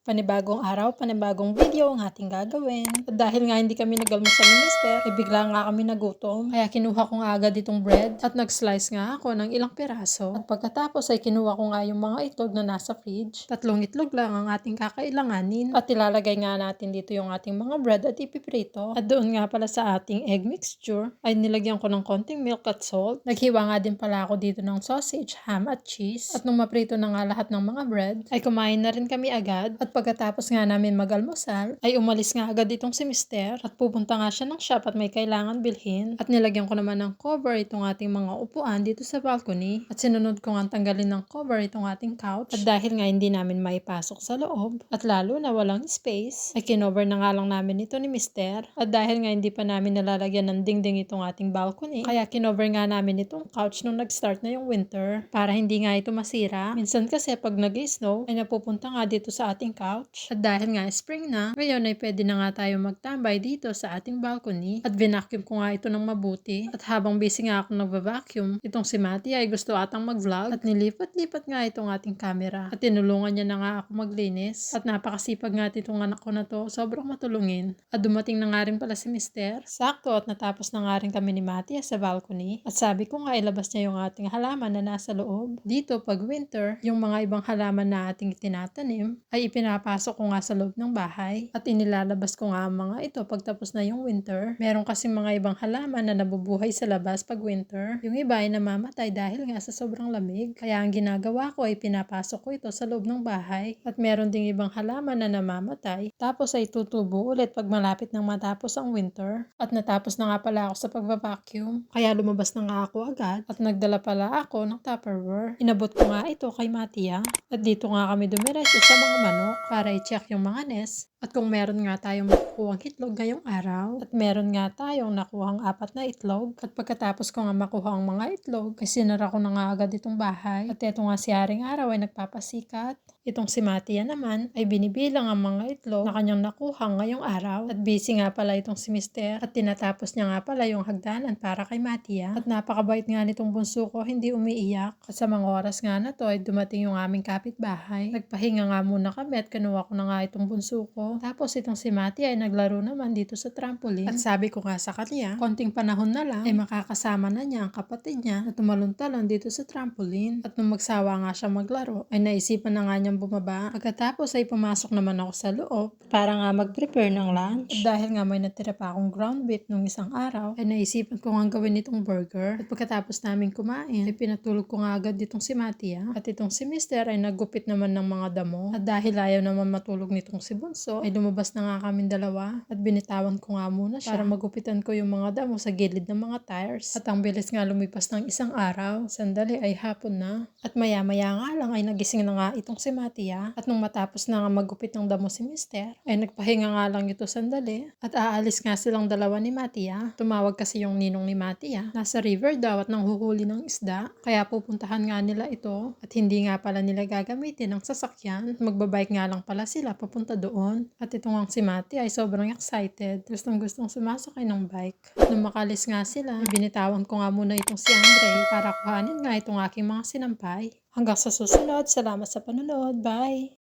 Panibagong araw, panibagong video ang ating gagawin. At dahil nga hindi kami nag-almusal ni Mister, eh bigla nga kami nagutom. Kaya kinuha ko nga agad itong bread at nag-slice nga ako ng ilang piraso. At pagkatapos ay kinuha ko nga yung mga itlog na nasa fridge. Tatlong itlog lang ang ating kakailanganin. At ilalagay nga natin dito yung ating mga bread at ipiprito. At doon nga pala sa ating egg mixture ay nilagyan ko ng konting milk at salt. Naghiwa nga din pala ako dito ng sausage, ham at cheese. At nung maprito na nga lahat ng mga bread, ay kumain na rin kami agad. At pagkatapos nga namin mag-almusal, ay umalis nga agad itong si Mister at pupunta nga siya ng shop at may kailangan bilhin. At nilagyan ko naman ng cover itong ating mga upuan dito sa balcony. At sinunod ko nga tanggalin ng cover itong ating couch. At dahil nga hindi namin maipasok sa loob, at lalo na walang space, ay kinover na nga lang namin ito ni Mister. At dahil nga hindi pa namin nalalagyan ng dingding itong ating balcony, kaya kinover nga namin itong couch nung nag-start na yung winter para hindi nga ito masira. Minsan kasi pag nag-snow, ay napupunta nga dito sa ating couch. At dahil nga spring na, ngayon ay pwede na nga tayo magtambay dito sa ating balcony. At vinacuum ko nga ito ng mabuti. At habang busy nga ako nagva-vacuum, itong si Mati ay gusto atang mag-vlog at nilipat-lipat nga itong ating camera. At tinulungan niya na nga ako maglinis. At napakasipag nga itong anak ko na to, sobrang matulungin. At dumating na nga rin pala si Mister. Sakto at natapos na nga rin kami ni Mati sa balcony. At sabi ko nga ilabas niya yung ating halaman na nasa loob. Dito pag winter, yung mga ibang halaman na ating tinatanim ay ipinapasok ko nga sa loob ng bahay at inilalabas ko nga ang mga ito pagtapos na yung winter. Meron kasi mga ibang halaman na nabubuhay sa labas pag winter. Yung iba ay namamatay dahil nga sa sobrang lamig. Kaya ang ginagawa ko ay pinapasok ko ito sa loob ng bahay. At meron ding ibang halaman na namamatay. Tapos ay tutubo ulit pag malapit nang matapos ang winter. At natapos na nga pala ako sa pagva-vacuum. Kaya lumabas na nga ako agad at nagdala pala ako ng Tupperware. Inabot ko nga ito kay Matia. At dito nga kami dumiretso sa mga manok para i-check yung mga nest. At kung meron nga tayong makukuhang itlog ngayong araw, at meron nga tayong nakuhang apat na itlog, at pagkatapos ko nga makuha ang mga itlog, ay sinara ko na nga agad itong bahay. At eto nga si Haring Araw ay nagpapasikat. Itong si Matia naman ay binibilang ang mga itlog na kanyang nakuha ngayong araw. At busy nga pala itong si Mister at tinatapos niya nga pala yung hagdanan para kay Matia. At napakabait nga nitong bunso ko, hindi umiiyak. At sa mga oras nga na to ay dumating yung aming kapitbahay. Nagpahinga nga muna kami at kinuha ko na nga itong bunso ko. Tapos itong si Mati ay naglaro naman dito sa trampoline. At sabi ko nga sa kanya, konting panahon na lang ay makakasama na niya ang kapatid niya na tumalon-talon dito sa trampoline. At nung magsawa nga siya maglaro, ay naisipan na nga niyang bumaba. Pagkatapos ay pumasok naman ako sa loob para nga mag-prepare ng lunch. At dahil nga may natira pa akong ground beef nung isang araw, ay naisipan ko nga gawin itong burger. At pagkatapos namin kumain, ay pinatulog ko nga agad ditong si Matia. At itong si Mister ay naggupit naman ng mga damo. At dahil ayaw naman matulog nitong si Bunso, ay lumabas na nga kaming dalawa. At binitawan ko nga muna siya para magupitan ko yung mga damo sa gilid ng mga tires. At ang bilis nga lumipas ng isang araw. Sandali ay hapon na. At maya-maya nga lang ay nagising na nga itong si Matia. At nung matapos na nga magupit ng damo si Mister, ay nagpahinga nga lang ito sandali. At aalis nga silang dalawa ni Matia. Tumawag kasi yung ninong ni Matia. Nasa river daw at nanghuhuli ng isda. Kaya pupuntahan nga nila ito. At hindi nga pala nila gagamitin ang sasakyan. Magbabike nga lang pala sila papunta doon. At itong ang si Mati ay sobrang excited. Gustong gustong sumasakay ng bike. Nung makalis nga sila, binitawan ko nga muna itong si Andre para kuhanin nga itong aking mga sinampay. Hanggang sa susunod, salamat sa panunod. Bye!